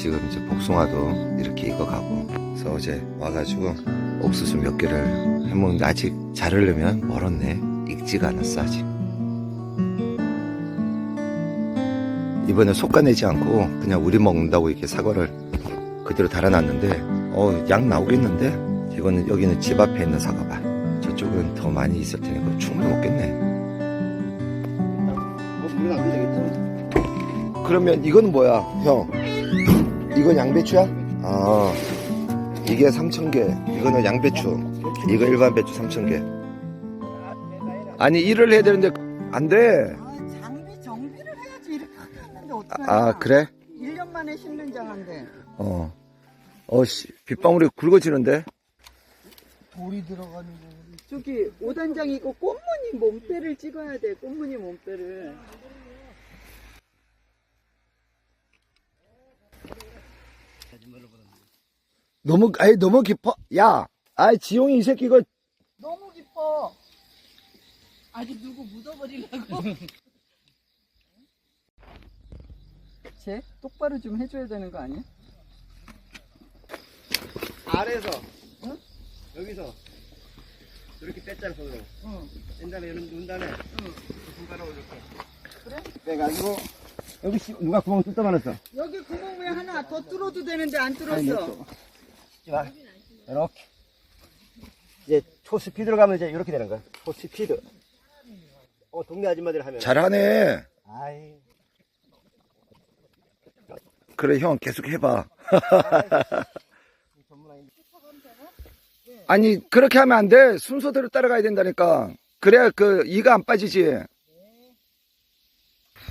지금 이제 복숭아도 이렇게 익어가고. 그래서 어제 와가지고 옥수수 몇 개를 해먹는데 아직 자르려면 멀었네. 익지가 않았어 아직. 이번에 속가내지 않고 그냥 우리 먹는다고 이렇게 사과를 그대로 달아놨는데 어 양 나오겠는데? 이거는 여기는 집 앞에 있는 사과봐. 저쪽은 더 많이 있을 테니까 충분히 먹겠네. 뭐. 그러면 이건 뭐야 형 이건 양배추야? 아 이게 3,000개. 이거는 양배추. 이거 일반 배추 3,000개. 아니 일을 해야 되는데 안돼. 아, 장비 정비를 해야지. 이렇게 했는데 어떡하냐. 아 그래? 1년 만에 심는 장한데. 어. 어씨. 빗방울이 굵어지는데? 돌이 들어가는 거. 저기 오단장 이거 꽃무늬 몸빼를 찍어야 돼 꽃무늬 몸빼를 너무 아이 너무 깊어 야 아이 지용이 이 새끼 이거 너무 깊어 아직 누구 묻어버리려고 쟤 똑바로 좀 해줘야 되는 거 아니야? 아래에서, 어? 여기서 이렇게 뺐잖아 손으로. 응. 뺀 다음에 이런 놓은 다음에 응. 손가락으로 이렇게. 그래? 빼가지고 여기 씨, 누가 구멍 뚫다 말았어. 여기 구멍 왜 하나 더 뚫어도 되는데 안 아니, 뚫었어 또. 자, 이렇게. 이제 초스피드로 가면 이제 이렇게 되는 거야. 초스피드. 어, 동네 아줌마들 하면. 잘하네 아이. 그래 형 계속 해봐. 아니 그렇게 하면 안 돼 순서대로 따라가야 된다니까 그래야 그 이가 안 빠지지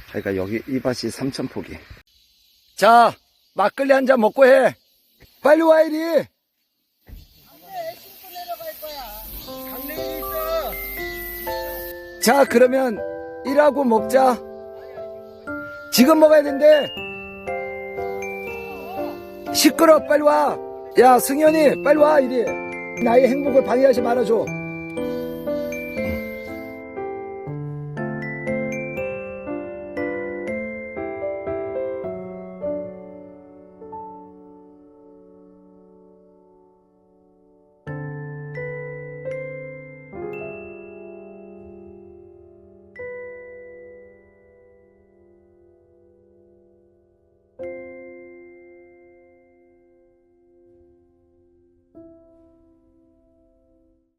그러니까 여기 이 밭이 삼천포기. 자 막걸리 한 잔 먹고 해. 빨리 와 이리. 자 그러면 일하고 먹자. 지금 먹어야 된대. 시끄러 빨리 와 야 승현이 빨리 와 이리. 나의 행복을 방해하지 말아줘